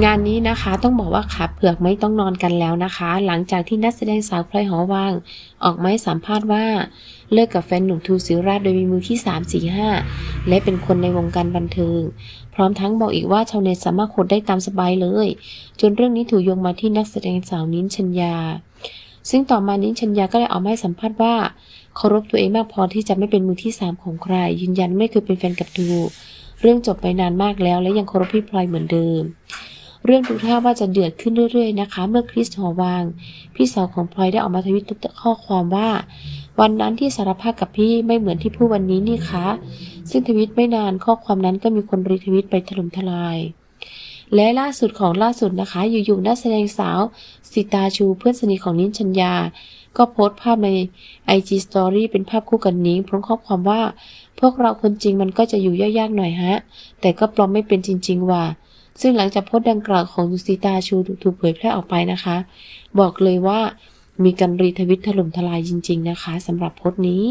งานนี้นะคะต้องบอกว่าขาเผือกไม่ต้องนอนกันแล้วนะคะ หลังจากที่นักแสดงสาวพลอยหอวังออกมาสัมภาษณ์ว่าเลิกกับแฟนหนุ่มทูศิราชโดยมีมือที่ 3 4 5 และเป็นคนในวงการบันเทิง พร้อมทั้งบอกอีกว่าชาวเน็ตสามารถโคดได้ตามสบายเลย จนเรื่องนี้ถูกโยงมาที่นักแสดงสาวนิ้นชัญญา ซึ่งต่อมานิ้นชัญญาก็ได้ออกมาสัมภาษณ์ว่าเคารพตัวเองมากพอที่จะไม่เป็นมือที่สามของใคร ยืนยันไม่เคยเป็นแฟนกับทูเรื่องจบไปนานมากแล้ว และยังเคารพพี่พลอยเหมือนเดิม เรื่องดูท่าว่าจะเดือดขึ้นเรื่อยๆนะคะ เมื่อคริสหอวาง พี่สาวของพลอยได้ออกมาทวิตข้อความว่า วันนั้นที่สารภาพกับพี่ไม่เหมือนที่พูดวันนี้นี่คะ ซึ่งทวิตไม่นานข้อความนั้นก็มีคนรีทวิตไปถล่มทลาย และล่าสุดของล่าสุดนะคะ อยู่ๆนักแสดงสาวสิตาชูเพื่อนสนิทของนิ้นชัญญา ก็โพสต์ภาพใน IG Story เป็นภาพคู่กันนิ้งพร้อมข้อความว่า พวกเราคนจริงมันก็จะอยู่ยากๆหน่อยฮะ แต่ก็ปลอมไม่เป็นจริง ๆ ว่ะ ซึ่งหลังจากโพสต์ดังกล่าวของนุสิตาชูถูกเผยแพร่ออกไปนะคะ บอกเลยว่ามีการรีทวิตถล่มทลายจริง ๆ นะคะสำหรับโพสต์นี้